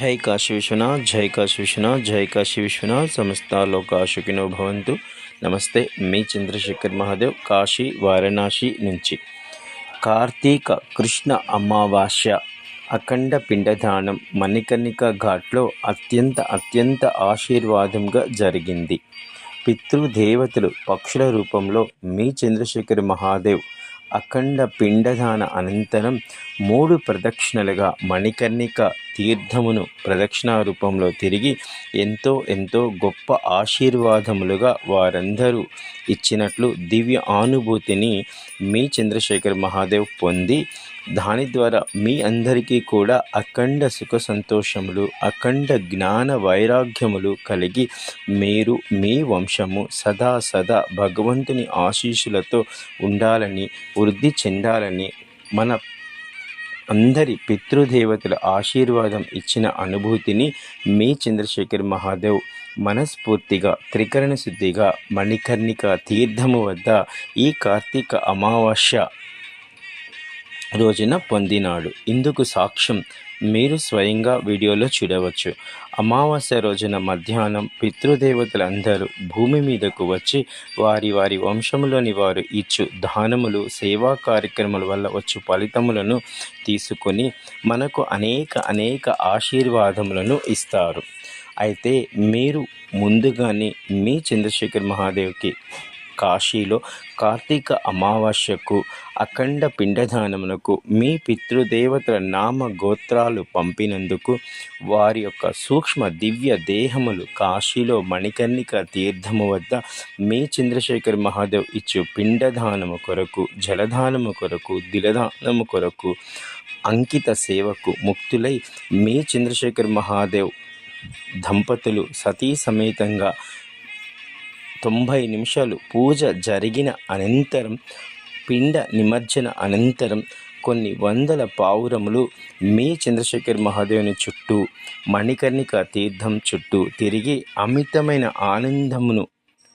జై కాశీ విశ్వనాథ్ జై కాశీ విశ్వనాథ్ జై కాశీ విశ్వనాథ్ సమస్త లోకాశుకినో భవంతు. నమస్తే మీ చంద్రశేఖర్ మహాదేవ్ కాశీ వారణాసి నుంచి. కార్తీక కృష్ణ అమావాస్య అఖండ పిండదానం మణికర్ణిక ఘాట్లో అత్యంత అత్యంత ఆశీర్వాదంగా జరిగింది. పితృదేవతలు పక్షుల రూపంలో మీ చంద్రశేఖర్ మహాదేవ్ అఖండ పిండదాన అనంతరం మూడు ప్రదక్షిణలుగా మణికర్ణిక తీర్థమును ప్రదక్షిణ రూపంలో తిరిగి ఎంతో ఎంతో గొప్ప ఆశీర్వాదములుగా వారందరూ ఇచ్చినట్లు దివ్య అనుభూతిని మీ చంద్రశేఖర్ మహాదేవ్ పొంది దాని ద్వారా మీ అందరికీ కూడా అఖండ సుఖ సంతోషములు అఖండ జ్ఞాన వైరాగ్యములు కలిగి మీరు మీ వంశము సదా సదా భగవంతుని ఆశీస్సులతో ఉండాలని వృద్ధి చెందాలని మన అందరి పితృదేవతల ఆశీర్వాదం ఇచ్చిన అనుభూతిని మీ చంద్రశేఖర్ మహాదేవ్ మనస్ఫూర్తిగా త్రికరణ శుద్ధిగా మణికర్ణిక తీర్థము వద్ద ఈ కార్తీక అమావాస్య రోజున పొందినాడు. ఇందుకు సాక్ష్యం మీరు స్వయంగా వీడియోలో చూడవచ్చు. అమావాస్య రోజున మధ్యాహ్నం పితృదేవతలందరూ భూమి మీదకు వచ్చి వారి వారి వంశంలోని వారు ఇచ్చు దానములు సేవా కార్యక్రమాల వల్ల వచ్చు ఫలితములను తీసుకొని మనకు అనేక అనేక ఆశీర్వాదములను ఇస్తారు. అయితే మీరు ముందుగానే మీ చంద్రశేఖర్ మహాదేవ్కి కాశీలో కార్తీక అమావాస్యకు అఖండ పిండదానమునకు మీ పితృదేవతల నామ గోత్రాలు పంపినందుకు వారి యొక్క సూక్ష్మ దివ్య దేహములు కాశీలో మణికర్ణిక తీర్థము వద్ద మీ చంద్రశేఖర్ మహాదేవ్ ఇచ్చు పిండదానము కొరకు జలదానము కొరకు దిలదానము కొరకు అంకిత సేవకు ముక్తులై మీ చంద్రశేఖర్ మహాదేవ్ దంపతులు సతీ సమేతంగా తొంభై నిమిషాలు పూజ జరిగిన అనంతరం పిండ నిమజ్జన అనంతరం కొన్ని వందల పావురములు మీ చంద్రశేఖర్ మహాదేవుని చుట్టూ మణికర్ణిక తీర్థం చుట్టూ తిరిగి అమితమైన ఆనందమును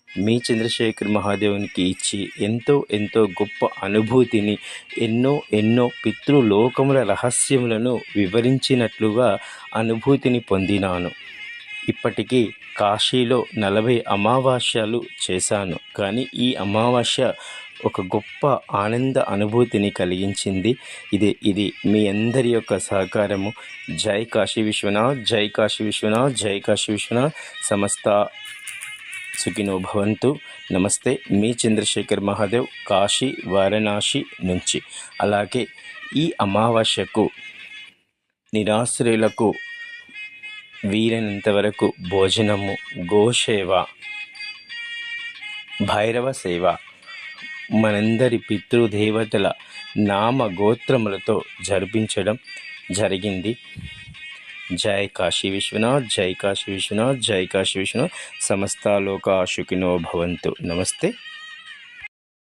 మీ చంద్రశేఖర్ మహాదేవునికి ఇచ్చి ఎంతో ఎంతో గొప్ప అనుభూతిని ఎన్నో ఎన్నో పితృలోకముల రహస్యములను వివరించినట్లుగా అనుభూతిని పొందినాను. ఇప్పటికీ కాశీలో నలభై అమావాస్యలు చేశాను. కానీ ఈ అమావాస్య ఒక గొప్ప ఆనంద అనుభూతిని కలిగించింది. ఇది ఇది మీ అందరి యొక్క సహకారము. జై కాశీ విశ్వనాథ్ జై కాశీ విశ్వనాథ్ జై కాశీ విశ్వనాథ్. సమస్త సుఖినో భవంతు. నమస్తే మీ చంద్రశేఖర్ మహాదేవ్ కాశీ వారణాసి నుంచి. అలాగే ఈ అమావాస్యకు నిరాశ్రయులకు వీలైనంత వరకు భోజనము గోసేవ భైరవ సేవ. మనందరి పితృదేవతల నామ గోత్రములతో జరిపించడం జరిగింది. జై కాశీ విశ్వనాథ్ జై కాశీ విశ్వనాథ్ జై కాశీ విశ్వనాథ్. సమస్తాలోకాశుకినో భవంతు. నమస్తే.